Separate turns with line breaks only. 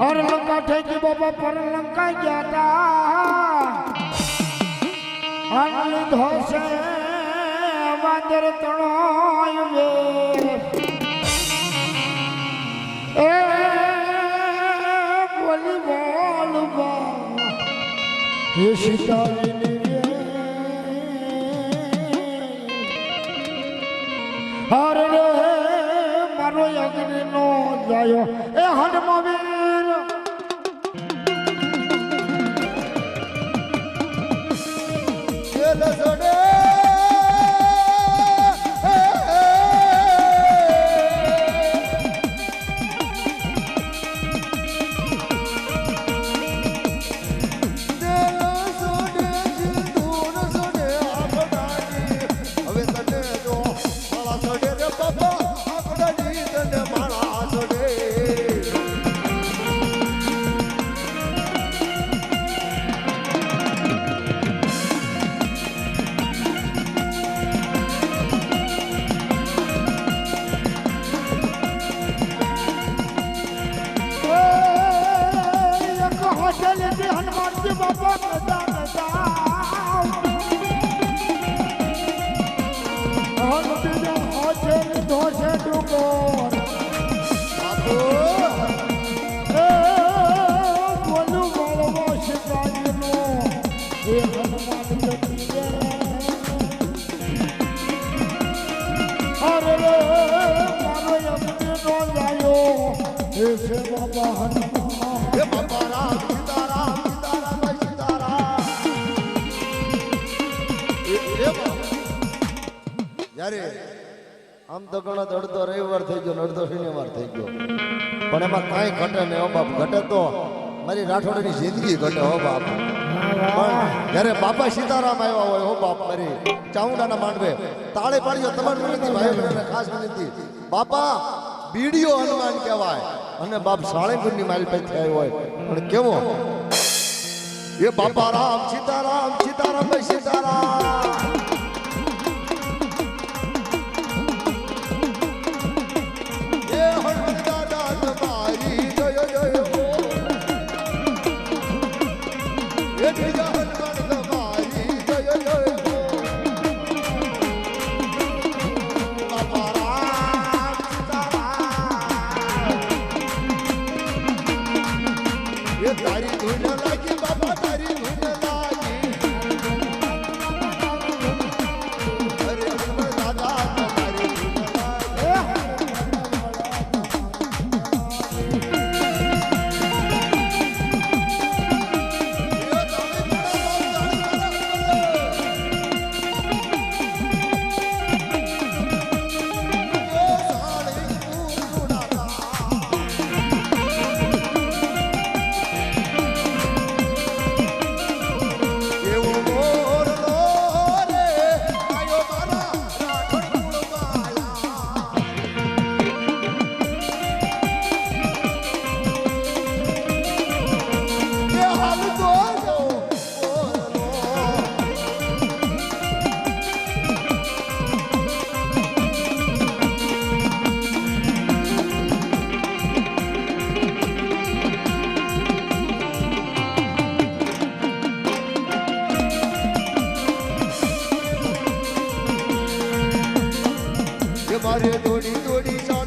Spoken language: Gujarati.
હર લંકા ઠેકી બાબા પર લંકા ગયા તા. Only ધોસે વાદર તણોય way. એ બોલી બોલ બા. હે સીતાજીની રે. હર રે, મારો અગ્નિ નો જાયો. એ હનુમાવીર
છેલ
બાબા હનુમાન.
બાપા રામ જ્યારે આમ તો તો અડધો રવિવાર થઈ ગયો અડધો શનિવાર થઈ ગયો. પણ એમાં કાંઈ ઘટે નહીં હો બાપ ઘટે તો મારી રાઠોડની જિંદગી ઘટે હો બાપ. પણ જ્યારે બાપા સીતારામ આવ્યા હોય હો બાપ મારી ચાઉંડાના માંડવે તાળે પાડ્યો તમારી વિનંતી ભાઈ બહેનોને ખાસ વિનંતી. બાપા બીડીઓ હનુમાન કહેવાય. અને બાપ સાળંગપુરની મારી પાસે આવ્યો હોય. પણ કેવો? એ બાપા રામ સીતારામ સીતારામ સીતારામ. મારે દોડી દોડી